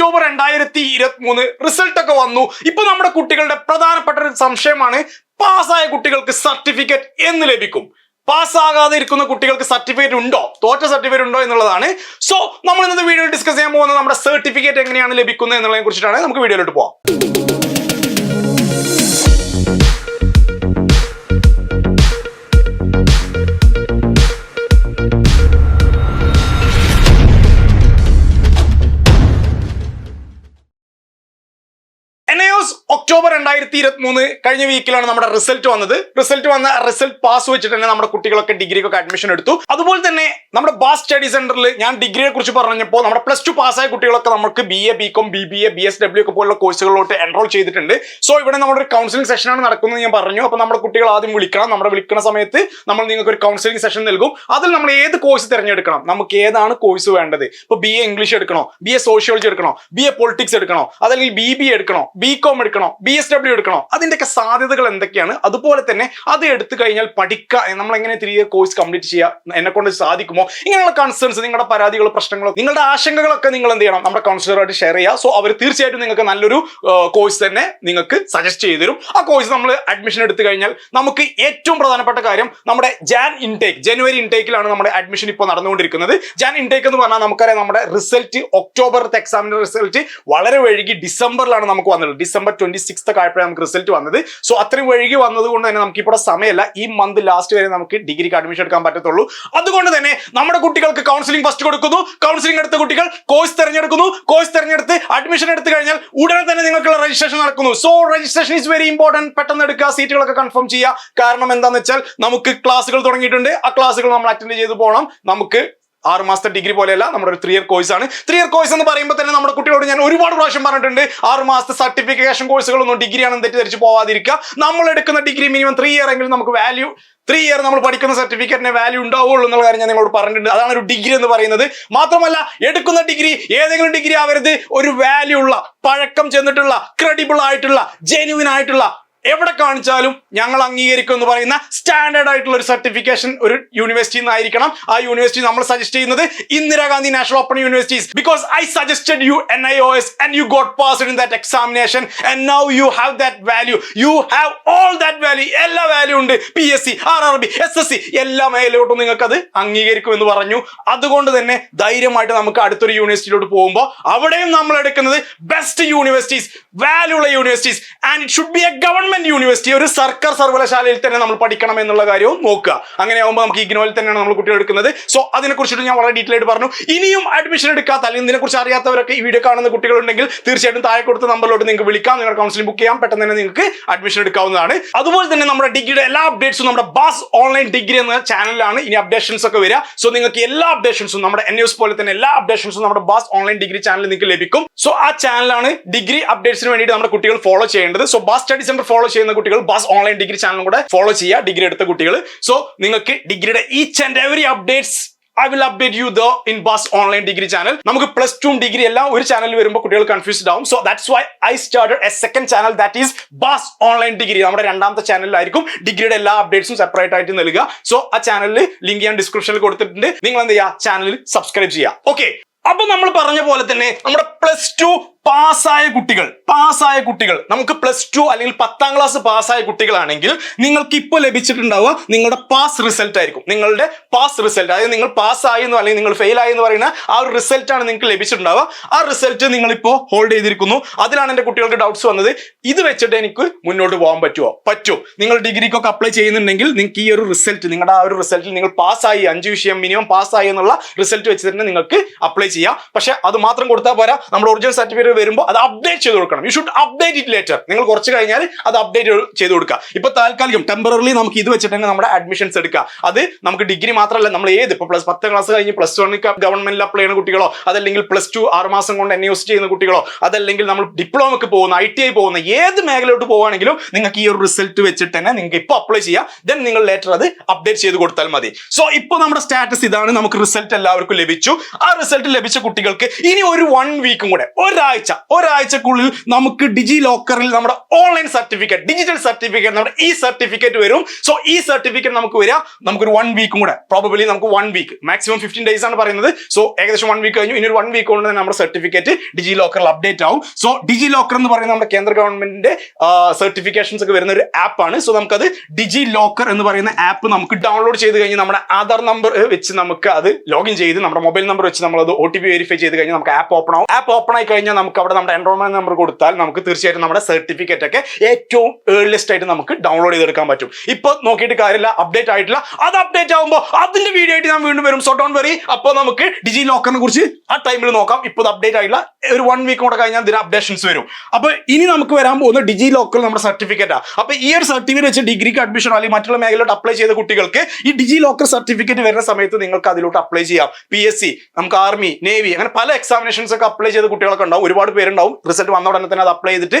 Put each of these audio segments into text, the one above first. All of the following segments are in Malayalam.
ഒക്ടോബർ രണ്ടായിരത്തി ഇരുപത്തി മൂന്ന് റിസൾട്ട് ഒക്കെ വന്നു. ഇപ്പൊ നമ്മുടെ കുട്ടികളുടെ പ്രധാനപ്പെട്ട ഒരു സംശയമാണ് പാസ്സായ കുട്ടികൾക്ക് സർട്ടിഫിക്കറ്റ് എന്ന് ലഭിക്കും. പാസ്സാകാതെ ഇരിക്കുന്ന കുട്ടികൾക്ക് സർട്ടിഫിക്കറ്റ് ഉണ്ടോ? തോറ്റ സർട്ടിഫിക്കറ്റ് ഉണ്ടോ എന്നുള്ളതാണ്. സോ നമ്മൾ ഇന്നത്തെ വീഡിയോ ഡിസ്കസ് ചെയ്യാൻ പോകുന്നത് നമ്മുടെ സർട്ടിഫിക്കറ്റ് എങ്ങനെയാണ് ലഭിക്കുന്നത് എന്നുള്ളതിനെ കുറിച്ചിട്ടാണ്. നമുക്ക് വീഡിയോയിലോട്ട് പോവാം. ഒക്ടോബർ രണ്ടായിരത്തി ഇരുപത്തി മൂന്ന് കഴിഞ്ഞ വീക്കിലാണ് നമ്മുടെ റിസൾട്ട് വന്നത്. റിസൾട്ട് വന്ന റിസൾട്ട് പാസ് വെച്ചിട്ട് തന്നെ നമ്മുടെ കുട്ടികളൊക്കെ ഡിഗ്രിക്കൊക്കെ അഡ്മിഷൻ എടുത്തു. അതുപോലെ തന്നെ നമ്മുടെ ബാസ് സ്റ്റഡി സെന്ററിൽ ഞാൻ ഡിഗ്രിയെ കുറിച്ച് പറഞ്ഞപ്പോൾ നമ്മുടെ പ്ലസ് ടു പാസ്സായ കുട്ടികളൊക്കെ നമുക്ക് B A B Com B B A B S W ഒക്കെ പോലുള്ള കോഴ്സുകളിലോട്ട് എൻറോൾ ചെയ്തിട്ടുണ്ട്. സോ ഇവിടെ നമ്മുടെ ഒരു കൗൺസിലിംഗ് സെഷനാണ് നടക്കുന്നത് ഞാൻ പറഞ്ഞു. അപ്പോൾ നമ്മുടെ കുട്ടികൾ ആദ്യം വിളിക്കണം. നമ്മുടെ വിളിക്കുന്ന സമയത്ത് നമ്മൾ നിങ്ങൾക്ക് ഒരു കൗൺസിലിംഗ് സെഷൻ നൽകും. അതിൽ നമ്മൾ ഏത് കോഴ്സ് തിരഞ്ഞെടുക്കണം? നമുക്ക് ഏതാണ് കോഴ്സ് വേണ്ടത്? ഇപ്പൊ ബി എ ഇംഗ്ലീഷ് എടുക്കണോ? ബി എ സോഷ്യോളജി എടുക്കണോ? ബി എ പൊളിറ്റിക്സ് എടുക്കണോ? അതല്ലെങ്കിൽ ബി ബി എടുക്കണോ? ബി കോം എടുക്കണോ? ബി എസ് ഡബ്ല്യു എടുക്കണോ? അതിന്റെയൊക്കെ സാധ്യതകൾ എന്തൊക്കെയാണ്? അതുപോലെ തന്നെ അത് എടുത്തു കഴിഞ്ഞാൽ പഠിക്കുക നമ്മൾ എങ്ങനെ തിരികെ കോഴ്സ് കംപ്ലീറ്റ് ചെയ്യുക എന്നെ കൊണ്ട് സാധിക്കുമോ? ഇങ്ങനെയുള്ള കൺസേൺസ് നിങ്ങളുടെ പരാതികൾ പ്രശ്നങ്ങളോ നിങ്ങളുടെ ആശങ്കകളൊക്കെ നിങ്ങൾ എന്ത് ചെയ്യണം? നമ്മുടെ കൗൺസിലറായിട്ട് ഷെയർ ചെയ്യുക. സോ അവർ തീർച്ചയായിട്ടും നിങ്ങൾക്ക് നല്ലൊരു കോഴ്സ് തന്നെ നിങ്ങൾക്ക് സജസ്റ്റ് ചെയ്തു തരും. ആ കോഴ്സ് നമ്മൾ അഡ്മിഷൻ എടുത്തു കഴിഞ്ഞാൽ നമുക്ക് ഏറ്റവും പ്രധാനപ്പെട്ട കാര്യം നമ്മുടെ ജാൻ ഇൻടേക്ക് ജനുവരി ഇൻടേക്കിലാണ് നമ്മുടെ അഡ്മിഷൻ ഇപ്പോൾ നടന്നുകൊണ്ടിരിക്കുന്നത്. ജാൻ ഇൻടേക്ക് എന്ന് പറഞ്ഞാൽ നമുക്കറിയാം നമ്മുടെ റിസൾട്ട് ഒക്ടോബറിലത്തെ എക്സാമിന്റെ റിസൾട്ട് വളരെ വൈകി ഡിസംബറിലാണ് നമുക്ക് വന്നത്. ഡിസംബർ ട്വന്റി സിക്സ് ആയപ്പോഴാണ് നമുക്ക് റിസൾട്ട് വന്നത്. സോ അത്രയും വൈകി വന്നതുകൊണ്ട് തന്നെ നമുക്ക് ഇപ്പോൾ സമയമല്ല. ഈ മന്ത് ലാസ്റ്റ് വരെ നമുക്ക് ഡിഗ്രിക്ക് അഡ്മിഷൻ എടുക്കാൻ പറ്റത്തുള്ളൂ. അതുകൊണ്ട് തന്നെ നമ്മുടെ കുട്ടികൾക്ക് കൗൺസിലിംഗ് ഫസ്റ്റ് കൊടുക്കുന്നു. കൗൺസിലിംഗ് എടുത്ത കുട്ടികൾ കോഴ്സ് തിരഞ്ഞെടുക്കുന്നു. കോഴ്സ് തിരഞ്ഞെടുത്ത് അഡ്മിഷൻ എടുത്തു കഴിഞ്ഞാൽ ഉടനെ തന്നെ നിങ്ങൾക്കുള്ള രജിസ്ട്രേഷൻ നടക്കുന്നു. So registration is very important പെട്ടെന്ന് എടുക്കുക. സീറ്റുകളൊക്കെ കൺഫേം ചെയ്യുക. കാരണം എന്താണെന്ന് വെച്ചാൽ നമുക്ക് ക്ലാസ്സുകൾ തുടങ്ങിയിട്ടുണ്ട്. ആ ക്ലാസ്സുകൾ നമ്മൾ അറ്റൻഡ് ചെയ്ത് പോകണം നമുക്ക് ആറ് മാസത്തെ ഡിഗ്രി പോലെയല്ല നമ്മുടെ ഒരു ത്രീ ഇയർ കോഴ്സ് ആണ്. ത്രീ ഇയർ കോഴ്സ് എന്ന് പറയുമ്പോൾ തന്നെ നമ്മുടെ കുട്ടികളോട് ഞാൻ ഒരുപാട് പ്രാവശ്യം പറഞ്ഞിട്ടുണ്ട്. ആറ് മാസത്തെ സർട്ടിഫിക്കേഷൻ കോഴ്സുകളൊന്നും ഡിഗ്രി ആണെന്ന് തെറ്റിദ്ധരിച്ച് പോവാതിരിക്കുക. നമ്മൾ എടുക്കുന്ന ഡിഗ്രി മിനിമം ത്രീ ഇയർ എങ്കിലും നമുക്ക് വാല്യൂ ത്രീ ഇയർ നമ്മൾ പഠിക്കുന്ന സർട്ടിഫിക്കറ്റിന് വാല്യൂ ഉണ്ടാവുള്ളൂ എന്നുള്ള കാര്യം ഞാൻ നിങ്ങളോട് പറഞ്ഞിട്ടുണ്ട്. അതാണ് ഒരു ഡിഗ്രി എന്ന് പറയുന്നത്. മാത്രമല്ല എടുക്കുന്ന ഡിഗ്രി ഏതെങ്കിലും ഡിഗ്രി ആവരുത്. ഒരു വാല്യൂ ഉള്ള പഴക്കം ചെന്നിട്ടുള്ള ക്രെഡിബിൾ ആയിട്ടുള്ള ജെന്യുവിൻ ആയിട്ടുള്ള എവിടെ കാണിച്ചാലും ഞങ്ങൾ അംഗീകരിക്കും എന്ന് പറയുന്ന സ്റ്റാൻഡേർഡ് ആയിട്ടുള്ള ഒരു സർട്ടിഫിക്കേഷൻ ഒരു യൂണിവേഴ്സിറ്റിയിൽ നിന്നായിരിക്കണം. ആ യൂണിവേഴ്സിറ്റി നമ്മൾ സജസ്റ്റ് ചെയ്യുന്നത് Indira Gandhi national open universities because I suggested you N I O S and you got passed in that examination and now you have that value you have all that value എല്ലാ വാല്യൂ ഉണ്ട്. P S C R R B S S C എല്ലാ മേലോട്ടും നിങ്ങൾക്ക് അത് അംഗീകരിക്കും എന്ന് പറഞ്ഞു. അതുകൊണ്ട് തന്നെ ധൈര്യമായിട്ട് നമുക്ക് അടുത്തൊരു യൂണിവേഴ്സിറ്റിയിലോട്ട് പോകുമ്പോൾ അവിടെയും നമ്മൾ എടുക്കുന്നത് ബെസ്റ്റ് യൂണിവേഴ്സിറ്റീസ് വാല്യൂ ഉള്ള universities and it should be a government university ഒരു സർക്കാർ സർവകലാശാലയിൽ തന്നെ നമ്മൾ പഠിക്കണം എന്നുള്ള കാര്യവും നോക്കുക. അങ്ങനെ ആകുമ്പോൾ നമുക്ക് ഇഗ്നോയിൽ തന്നെയാണ് നമ്മൾ കുട്ടികൾ എടുക്കുന്നത്. സോ അതിനെ കുറിച്ചിട്ട് ഞാൻ വളരെ ഡീറ്റെയിൽ ആയിട്ട് പറഞ്ഞു. ഇനിയും അഡ്മിഷൻ എടുക്കാത്ത അല്ലെങ്കിൽ ഇതിനെക്കുറിച്ച് അറിയാത്തവരൊക്കെ ഈ വീഡിയോ കാണുന്ന കുട്ടികളുണ്ടെങ്കിൽ തീർച്ചയായിട്ടും താഴെ കൊടുത്ത നമ്പറിലോട്ട് നിങ്ങൾക്ക് വിളിക്കാം. നിങ്ങൾ കൗൺസിലിംഗ് ബുക്ക് ചെയ്യാം. പെട്ടെന്ന് തന്നെ നിങ്ങൾക്ക് അഡ്മിഷൻ എടുക്കാവുന്നതാണ്. അതുപോലെ തന്നെ നമ്മുടെ ഡിഗ്രിയുടെ എല്ലാ അപ്ഡേറ്റ്സും നമ്മുടെ ബാസ് ഓൺലൈൻ ഡിഗ്രി എന്ന ചാനലിലാണ് ഇനി അപ്ഡേഷൻസ് ഒക്കെ വരിക. സോ നിങ്ങൾക്ക് എല്ലാ അപ്ഡേഷൻസും നമ്മുടെ എൻ ന്യൂസ് പോലെ തന്നെ എല്ലാ അപ്ഡേഷൻസും നമ്മുടെ ബാസ് ഓൺലൈൻ ഡിഗ്രി ചാനലിൽ നിങ്ങൾക്ക് ലഭിക്കും. സോ ആ ചാനലാണ് ഡിഗ്രി അപ്ഡേറ്റ്സിന് വേണ്ടിയിട്ട് നമ്മുടെ കുട്ടികൾ ഫോളോ ചെയ്യേണ്ടത്. So BAS study centre follow ചെയ്യുന്ന കുട്ടികൾ ബാസ് ഓൺലൈൻ ഡിഗ്രി ചാനലും കൂടെ ഫോളോ ചെയ്യുക. ഡിഗ്രി എടുത്ത കുട്ടികൾ. സോ നിങ്ങൾക്ക് ഡിഗ്രിയുടെ each and every updates I will update you the in BAS online degree channel നമുക്ക് പ്ലസ് ടു ഡിഗ്രി എല്ലാം ഒരു ചാനലിൽ വരുമ്പോൾ കുട്ടികൾ കൺഫ്യൂസ്ഡ് ആവും. So that's why I started a second channel that is BAS online degree നമ്മുടെ രണ്ടാമത്തെ ചാനലിലായിരിക്കും ഡിഗ്രിയുടെ എല്ലാ അപ്ഡേറ്റ്സും സെപ്പറേറ്റ് ആയിട്ട് നൽകുക. സോ ആ ചാനലിൽ ലിങ്ക് ഞാൻ ഡിസ്ക്രിപ്ഷനിൽ കൊടുത്തിട്ടുണ്ട്. നിങ്ങൾ എന്ത് ചെയ്യുക? ചാനലിൽ സബ്സ്ക്രൈബ് ചെയ്യുക. ഓക്കെ അപ്പൊ നമ്മൾ പറഞ്ഞ പോലെ തന്നെ നമ്മുടെ പ്ലസ് ടു പാസ്സായ കുട്ടികൾ പാസ്സായ കുട്ടികൾ. നമുക്ക് പ്ലസ് ടു അല്ലെങ്കിൽ പത്താം ക്ലാസ് പാസ്സായ കുട്ടികളാണെങ്കിൽ നിങ്ങൾക്ക് ഇപ്പോൾ ലഭിച്ചിട്ടുണ്ടാവുക നിങ്ങളുടെ പാസ് റിസൾട്ട് ആയിരിക്കും. നിങ്ങളുടെ പാസ് റിസൾട്ട് അതായത് നിങ്ങൾ പാസ്സായി അല്ലെങ്കിൽ നിങ്ങൾ ഫെയിൽ ആയി എന്ന് പറയുന്ന ആ ഒരു റിസൾട്ടാണ് നിങ്ങൾക്ക് ലഭിച്ചിട്ടുണ്ടാവുക. ആ റിസൾട്ട് നിങ്ങൾ ഇപ്പോൾ ഹോൾഡ് ചെയ്തിരിക്കുന്നു. അതിലാണ് എന്റെ കുട്ടികൾക്ക് ഡൗട്ട്സ് വന്നത്. ഇത് വെച്ചിട്ട് എനിക്ക് മുന്നോട്ട് പോകാൻ പറ്റുമോ പറ്റും. നിങ്ങൾ ഡിഗ്രിക്കൊക്കെ അപ്ലൈ ചെയ്യുന്നുണ്ടെങ്കിൽ നിങ്ങൾക്ക് ഈ ഒരു റിസൾട്ട് നിങ്ങളുടെ ആ ഒരു റിസൾട്ടിൽ നിങ്ങൾ പാസ്സായി അഞ്ച് വിഷയം മിനിമം പാസ്സായി എന്നുള്ള റിസൾട്ട് വെച്ച് തന്നെ നിങ്ങൾക്ക് അപ്ലൈ ചെയ്യാം. പക്ഷെ അത് മാത്രം കൊടുത്താൽ പോരാ. നമ്മുടെ ഒറിജിനൽ സർട്ടിഫിക്കറ്റ് സർട്ടിഫിക്കറ്റ് വരുമ്പോൾ അത് അപ്ഡേറ്റ് ചെയ്ത് കൊടുക്കണം. You should update it later നിങ്ങൾ കുറച്ച് കഴിഞ്ഞാൽ അത് അപ്ഡേറ്റ് ചെയ്ത് കൊടുക്കുക. ഇപ്പൊ താൽക്കാലികം ടെമ്പററി നമുക്ക് ഇത് വെച്ചിട്ട് തന്നെ നമ്മുടെ അഡ്മിഷൻസ് എടുക്കുക. അത് നമുക്ക് ഡിഗ്രി മാത്രമല്ല നമ്മൾ ഏത്? ഇപ്പൊ പ്ലസ് പത്ത് ക്ലാസ് കഴിഞ്ഞ് പ്ലസ് വൺ ഗവൺമെന്റിൽ അപ്ലൈ ചെയ്യുന്ന കുട്ടികളോ അതല്ലെങ്കിൽ പ്ലസ് ടു ആറ് മാസം കൊണ്ട് എൻ യൂസ് ചെയ്യുന്ന കുട്ടികളോ അതല്ലെങ്കിൽ നമ്മൾ ഡിപ്ലോമക്ക് പോകുന്ന ഐ ടി ഐ പോകുന്ന ഏത് മേഖലയോട്ട് പോവുകയാണെങ്കിലും നിങ്ങൾക്ക് ഈ ഒരു റിസൾട്ട് വെച്ചിട്ട് തന്നെ നിങ്ങൾക്ക് ഇപ്പോൾ അപ്ലൈ ചെയ്യാം. ദെൻ നിങ്ങൾ ലേറ്റർ അത് അപ്ഡേറ്റ് ചെയ്ത് കൊടുത്താൽ മതി. സോ ഇപ്പോൾ നമ്മുടെ സ്റ്റാറ്റസ് ഇതാണ്. നമുക്ക് റിസൾട്ട് എല്ലാവർക്കും ലഭിച്ചു. ആ റിസൾട്ട് ലഭിച്ച കുട്ടികൾക്ക് ഇനി ഒരു വൺ വീക്കും കൂടെ ഒരാഴ്ച ഒരാഴ്ചക്കുള്ളിൽ നമുക്ക് ഡിജി ലോക്കറിൽ നമ്മുടെ ഓൺലൈൻ സർട്ടിഫിക്കറ്റ് ഡിജിറ്റൽ സർട്ടിഫിക്കറ്റ് നമ്മുടെ ഈ സർട്ടിഫിക്കറ്റ് വരും. സോ ഈ സർട്ടിഫിക്കറ്റ് നമുക്ക് വരിക നമുക്കൊരു വൺ വീക്കും കൂടെ. പ്രോബബിലി നമുക്ക് one week maximum fifteen days ആണ് പറയുന്നത്. സോ ഏകദേശം വൺ വീക്ക് കഴിഞ്ഞു. ഇനി ഒരു വൺ വീക്ക് കൊണ്ട് തന്നെ നമ്മുടെ സർട്ടിഫിക്കറ്റ് ഡിജി ലോക്കറിൽ അപ്ഡേറ്റ് ആവും. സോ ഡിജി ലോക്കർ എന്ന് പറയുന്നത് നമ്മുടെ കേന്ദ്ര ഗവൺമെന്റിന്റെ സർട്ടിഫിക്കേഷൻസ് ഒക്കെ വരുന്ന ഒരു ആപ്പാണ് സോ നമുക്കത് ഡിജി ലോക്കർ എന്ന് പറയുന്ന ആപ്പ് നമുക്ക് ഡൗൺലോഡ് ചെയ്ത് കഴിഞ്ഞ് നമ്മുടെ ആധാർ നമ്പർ വെച്ച് നമുക്ക് അത് ലോഗിൻ ചെയ്ത് നമ്മുടെ മൊബൈൽ നമ്പർ വെച്ച് നമ്മൾ അത് ഒ ടി പി വെരിഫൈ ചെയ്ത് കഴിഞ്ഞാൽ നമുക്ക് ആപ്പ് ഓപ്പൺ ആവും. ആപ്പ് ഓപ്പൺ ആയി കഴിഞ്ഞാൽ നമുക്ക് അവിടെ നമ്മുടെ എൻറോൾമെന്റ് നമ്പർ കൊടുത്താൽ നമുക്ക് തീർച്ചയായിട്ടും നമ്മുടെ സർട്ടിഫിക്കറ്റ് ഒക്കെ ഏറ്റവും ഏർലിയസ്റ്റ് ആയിട്ട് നമുക്ക് ഡൗൺലോഡ് ചെയ്തെടുക്കാൻ പറ്റും. ഇപ്പൊ നോക്കിയിട്ട് കാര്യമില്ല അപ്ഡേറ്റ് ആയിട്ടില്ല. അത് അപ്ഡേറ്റ് ആകുമ്പോൾ അതിന്റെ വീഡിയോ ആയിട്ട് ഞാൻ വീണ്ടും വരും. സോ ഡോൺ വെറി അപ്പോൾ നമുക്ക് ഡിജി ലോക്കറിനെ കുറിച്ച് ആ ടൈമിൽ നോക്കാം. ഇപ്പോൾ അപ്ഡേറ്റ് ആയിട്ടില്ല ഒരു വൺ വീക്ക് കൂടെ കഴിഞ്ഞാൽ ഇതിന് അപ്ഡേഷൻസ് വരും. അപ്പൊ ഇനി നമുക്ക് വരാൻ പോകുന്ന ഡിജി ലോക്കർ നമ്മുടെ സർട്ടിഫിക്കറ്റാ അപ്പൊ ഈ ഒരു സർട്ടിഫിക്കറ്റ് വെച്ച് ഡിഗ്രിക്ക് അഡ്മിഷൻ അല്ലെങ്കിൽ മറ്റുള്ള മേഖലയിലോട്ട് അപ്ലൈ ചെയ്ത കുട്ടികൾക്ക് ഈ ഡിജി ലോക്കർ സർട്ടിഫിക്കറ്റ് വരുന്ന സമയത്ത് നിങ്ങൾക്ക് അതിലോട്ട് അപ്ലൈ ചെയ്യാം. പി എസ് സി നമുക്ക് ആർമി നേവി അങ്ങനെ പല എക്സാമിനേഷൻസ് ഒക്കെ അപ്ലൈ ചെയ്ത കുട്ടികളൊക്കെ ഉണ്ടാവും. ഒരുപാട് പേരുണ്ടാവും. റിസൾട്ട് വന്ന ഉടനെ തന്നെ അത് അപ്ലൈ ചെയ്തിട്ട്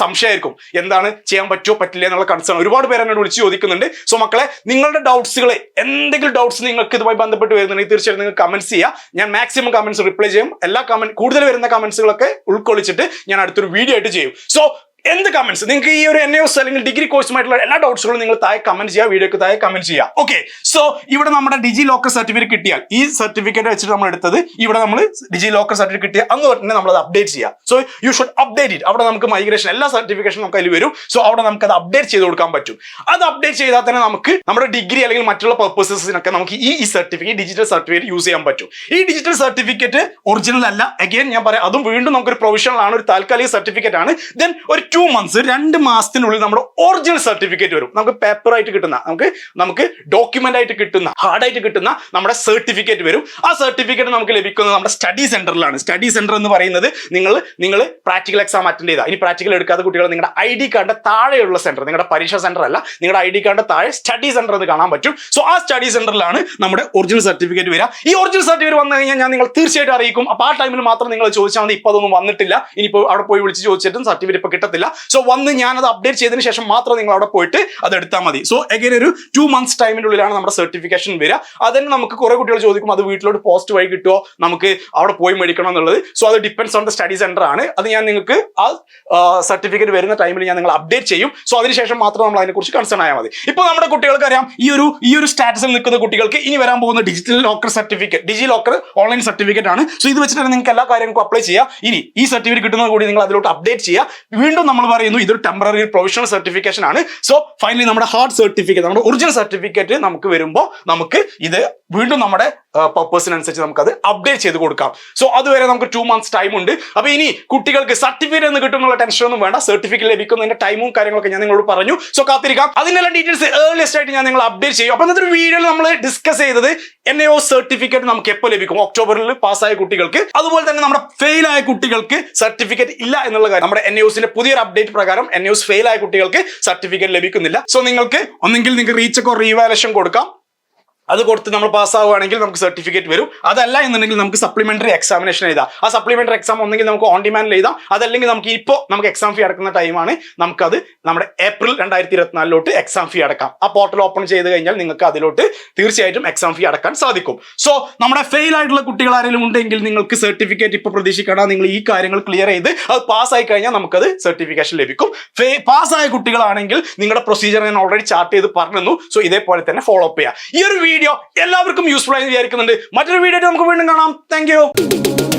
സംശയമായിരിക്കും. എന്താണ് ചെയ്യാൻ പറ്റുമോ പറ്റില്ല എന്നുള്ള കൺസേൺ ഒരുപാട് പേര് എന്നോട് വിളിച്ച് ചോദിക്കുന്നുണ്ട്. സോ മക്കളെ നിങ്ങളുടെ ഡൗട്ട്സുകൾ എന്തെങ്കിലും ഡൗട്ട്സ് നിങ്ങൾക്ക് ഇതുമായി ബന്ധപ്പെട്ട് വരുന്നുണ്ടെങ്കിൽ തീർച്ചയായിട്ടും നിങ്ങൾ കമന്റ്സ് ചെയ്യുക ഞാൻ മാക്സിമം കമന്റ്സ് റിപ്ലൈ ചെയ്യും. എല്ലാ കമന്റ് കൂടുതൽ വരുന്ന കമന്റ്സുകളൊക്കെ ഉൾക്കൊള്ളിച്ചിട്ട് ഞാൻ അടുത്തൊരു വീഡിയോ ആയിട്ട് ചെയ്യും. സോ എന്ത് കമന്റ്സ് നിങ്ങൾക്ക് ഈ ഒരു എൻ എസ് അല്ലെങ്കിൽ ഡിഗ്രി കോഴ്സുമായിട്ടുള്ള എല്ലാ ഡൗട്ട്സുകളും നിങ്ങൾ താഴെ കമന്റ് ചെയ്യുക വീഡിയോക്ക് താഴെ കമന്റ് ചെയ്യുക. ഓക്കെ സോ ഇവിടെ നമ്മുടെ ഡിജി ലോക്കർ സർട്ടിഫിക്കറ്റ് കിട്ടിയാൽ ഈ സർട്ടിഫിക്കറ്റ് വെച്ചിട്ട് നമ്മൾ എടുത്തത് ഇവിടെ നമ്മൾ ഡിജി ലോക്കർ സർട്ടിഫിക്കറ്റ് കിട്ടിയ അന്ന് തന്നെ നമ്മൾ അത് അപ്ഡേറ്റ് ചെയ്യുക. So you should update it അവിടെ നമുക്ക് മൈഗ്രേഷൻ എല്ലാ സർട്ടിഫിക്കേഷൻ നമുക്ക് അതിൽ വരും. സോ അവിടെ നമുക്ക് അത് അപ്ഡേറ്റ് ചെയ്ത് കൊടുക്കാൻ പറ്റും. അത് അപ്ഡേറ്റ് ചെയ്താൽ തന്നെ നമുക്ക് നമ്മുടെ ഡിഗ്രി അല്ലെങ്കിൽ മറ്റുള്ള പർപ്പസസിനൊക്കെ നമുക്ക് ഈ സർട്ടിഫിക്കറ്റ് ഡിജിറ്റൽ സർട്ടിഫിക്കറ്റ് യൂസ് ചെയ്യാൻ പറ്റും. ഈ ഡിജിറ്റൽ സർട്ടിഫിക്കറ്റ് ഒറിജിനൽ അല്ല. അഗൈൻ ഞാൻ പറയാം അതും വീണ്ടും നമുക്ക് ഒരു പ്രൊവിഷണൽ ആണ് ഒരു താൽക്കാലിക സർട്ടിഫിക്കറ്റ് ആണ്. ദെൻ ഒരു ടു മന്ത്സ് രണ്ട് മാസത്തിനുള്ളിൽ നമ്മുടെ ഒറിജിനൽ സർട്ടിഫിക്കറ്റ് വരും. നമുക്ക് പേപ്പർ ആയിട്ട് കിട്ടുന്ന നമുക്ക് നമുക്ക് ഡോക്യുമെന്റ് ആയിട്ട് കിട്ടുന്ന ഹാർഡായിട്ട് കിട്ടുന്ന നമ്മുടെ സർട്ടിഫിക്കറ്റ് വരും. ആ സർട്ടിഫിക്കറ്റ് നമുക്ക് ലഭിക്കുന്നത് നമ്മുടെ സ്റ്റഡി സെന്ററിലാണ് സ്റ്റഡി സെന്റർ എന്ന് പറയുന്നത് നിങ്ങൾ നിങ്ങൾ പ്രാക്ടിക്കൽ എക്സാം അറ്റൻഡ് ചെയ്താൽ ഇനി പ്രാക്ടിക്കൽ എടുക്കാത്ത കുട്ടികൾ നിങ്ങളുടെ ഐ ഡി കാർഡിന്റെ താഴെയുള്ള സെന്റർ നിങ്ങളുടെ പരീക്ഷാ സെന്റർ അല്ല നിങ്ങളുടെ ഐ ഡി കാർഡിന്റെ താഴെ സ്റ്റഡി സെന്റർ എന്ന് കാണാൻ പറ്റും. സോ ആ സ്റ്റഡി സെന്ററിലാണ് നമ്മുടെ ഒറിജിനൽ സർട്ടിഫിക്കറ്റ് വരിക. ഈ ഒറിജിനൽ സർട്ടിഫിക്കറ്റ് വന്നു കഴിഞ്ഞാൽ ഞാൻ നിങ്ങൾ തീർച്ചയായിട്ടും അറിയിക്കും. അപ്പോൾ ആ ടൈമിൽ മാത്രം നിങ്ങൾ ചോദിച്ചാൽ മതി. ഇപ്പോൾ അതൊന്നും വന്നിട്ടില്ല. ഇനിയിപ്പോൾ അവിടെ പോയി വിളിച്ച് ചോദിച്ചിട്ടും സർട്ടിഫിക്കറ്റ് ഇപ്പോൾ കിട്ടത്തില്ല. സോ വന്ന് ഞാൻ അത് അപ്ഡേറ്റ് ചെയ്തതിന് ശേഷം മാത്രം നിങ്ങൾ അവിടെ പോയിട്ട് അത് എടുത്താൽ മതി. സോ എഗൈൻ ഒരു ടു മന്ത്സ് ടൈമിന്റെ ഉള്ളിലാണ് നമ്മുടെ സർട്ടിഫിക്കേഷൻ വരിക. അതിന് നമുക്ക് കുറെ കുട്ടികൾ ചോദിക്കും അത് വീട്ടിലോട്ട് പോസ്റ്റ് വഴി കിട്ടുമോ നമുക്ക് അവിടെ പോയി മേടിക്കണം? എന്നുള്ളത്. സോ അത് depends on the study centre ആണ്. അത് ഞാൻ നിങ്ങൾക്ക് ആ സർട്ടിഫിക്കറ്റ് വരുന്ന ടൈമിൽ ഞാൻ നിങ്ങൾ അപ്ഡേറ്റ് ചെയ്യും. സോ അതിനുശേഷം മാത്രം നമ്മൾ അതിനെക്കുറിച്ച് കൺസേൺ ആയാൽ മതി. ഇപ്പോൾ നമ്മുടെ കുട്ടികൾക്ക് അറിയാം ഈ ഒരു ഈ ഒരു സ്റ്റാറ്റസിൽ നിൽക്കുന്ന കുട്ടികൾക്ക് ഇനി വരാൻ പോകുന്ന digital locker certificate DigiLocker online certificate ആണ്. സോ ഇത് വെച്ചിട്ട് നിങ്ങൾക്ക് എല്ലാ കാര്യങ്ങൾക്കും അപ്ലൈ ചെയ്യാം. ഇനി ഈ സർട്ടിഫിക്കറ്റ് കിട്ടുന്നത് കൂടി നിങ്ങൾ അതിലോട്ട് അപ്ഡേറ്റ് ചെയ്യുക. വീണ്ടും നമ്മൾ പറയുന്നു ഇതൊരു ടെമ്പററി പ്രൊവിഷണൽ സർട്ടിഫിക്കേഷൻ ആണ്. സോ ഫൈനലി നമ്മുടെ ഹാർഡ് സർട്ടിഫിക്കറ്റ് നമ്മുടെ ഒറിജിനൽ സർട്ടിഫിക്കറ്റ് നമുക്ക് വരുമ്പോൾ നമുക്ക് ഇത് വീണ്ടും നമ്മുടെ പർപ്പസിനനുസരിച്ച് നമുക്ക് അത് അപ്ഡേറ്റ് ചെയ്ത് കൊടുക്കാം. സോ അതുവരെ നമുക്ക് ടു മന്ത്സ് ടൈം ഉണ്ട്. അപ്പൊ ഇനി കുട്ടികൾക്ക് സർട്ടിഫിക്കറ്റ് എന്ന് കിട്ടുന്നുള്ള ടെൻഷൻ ഒന്നും വേണ്ട. സർട്ടിഫിക്കറ്റ് ലഭിക്കുന്നതിന്റെ ടൈമും കാര്യങ്ങളൊക്കെ ഞാൻ നിങ്ങളോട് പറഞ്ഞു. സോ കാത്തിരിക്കാം. അതിനെല്ലാം ഡീറ്റെയിൽസ് ഏർലിയസ്റ്റ് ആയിട്ട് ഞാൻ നിങ്ങൾ അപ്ഡേറ്റ് ചെയ്യും. അപ്പൊ ഇന്നത്തെ വീഡിയോ വീഡിയോയിൽ നമ്മൾ ഡിസ്കസ് ചെയ്തത് എൻ എ സർട്ടിഫിക്കറ്റ് നമുക്ക് എപ്പോൾ ലഭിക്കും? ഒക്ടോബറിൽ പാസ്സായ കുട്ടികൾക്ക്. അതുപോലെ തന്നെ നമ്മുടെ ഫെയിൽ ആയ കുട്ടികൾക്ക് സർട്ടിഫിക്കറ്റ് ഇല്ല എന്നുള്ള കാര്യം. നമ്മുടെ എൻ എസിന്റെ അപ്ഡേറ്റ് പ്രകാരം എൻ എസ് ഫെയിൽ ആയ കുട്ടികൾക്ക് സർട്ടിഫിക്കറ്റ് ലഭിക്കുന്നില്ല. സോ നിങ്ങൾക്ക് ഒന്നെങ്കിൽ നിങ്ങൾക്ക് റീച്ചൊക്കെ റീവാലേഷൻ കൊടുക്കാം. അത് കൊടുത്ത് നമ്മൾ പാസ്സാവുകയാണെങ്കിൽ നമുക്ക് സർട്ടിഫിക്കറ്റ് വരും. അതല്ല എന്നുണ്ടെങ്കിൽ നമുക്ക് സപ്ലിമെന്ററി എക്സാമിനേഷൻ എഴുതാം. ആ സപ്ലിമെന്ററി എക്സാം ഒന്നെങ്കിൽ നമുക്ക് ഓൺ ഡിമാൻഡിൽ എഴുതാം. അതല്ലെങ്കിൽ നമുക്ക് ഇപ്പോൾ നമുക്ക് എക്സാം ഫീ അടക്കുന്ന ടൈമാണ് നമുക്കത് നമ്മുടെ ഏപ്രിൽ രണ്ടായിരത്തി ഇരുപത്തിനാലിലോട്ട് എക്സാം ഫീ അടക്കാം. ആ പോർട്ടൽ ഓപ്പൺ ചെയ്ത് കഴിഞ്ഞാൽ നിങ്ങൾക്ക് അതിലോട്ട് തീർച്ചയായിട്ടും എക്സാം ഫീ അടക്കാൻ സാധിക്കും. സോ നമ്മുടെ ഫെയിൽ ആയിട്ടുള്ള കുട്ടികൾ ആരെങ്കിലും ഉണ്ടെങ്കിൽ നിങ്ങൾക്ക് സർട്ടിഫിക്കറ്റ് ഇപ്പോൾ പ്രതീക്ഷിക്കണം നിങ്ങൾ ഈ കാര്യങ്ങൾ ക്ലിയർ ചെയ്ത് അത് പാസ്സായി കഴിഞ്ഞാൽ നമുക്കത് സർട്ടിഫിക്കേഷൻ ലഭിക്കും. പാസ്സായ കുട്ടികളാണെങ്കിൽ നിങ്ങളുടെ പ്രൊസീജിയർ ഞാൻ ഓൾറെഡി ചാർട്ട് ചെയ്ത് പറഞ്ഞു സോ ഇതേപോലെ തന്നെ ഫോളോ അപ്പ് ചെയ്യുക ഈ ഒരു വീഡിയോ എല്ലാവർക്കും യൂസ്ഫുൾ ആയി വിചാരിക്കുന്നുണ്ട്. മറ്റൊരു വീഡിയോ നമുക്ക് വീണ്ടും കാണാം. താങ്ക്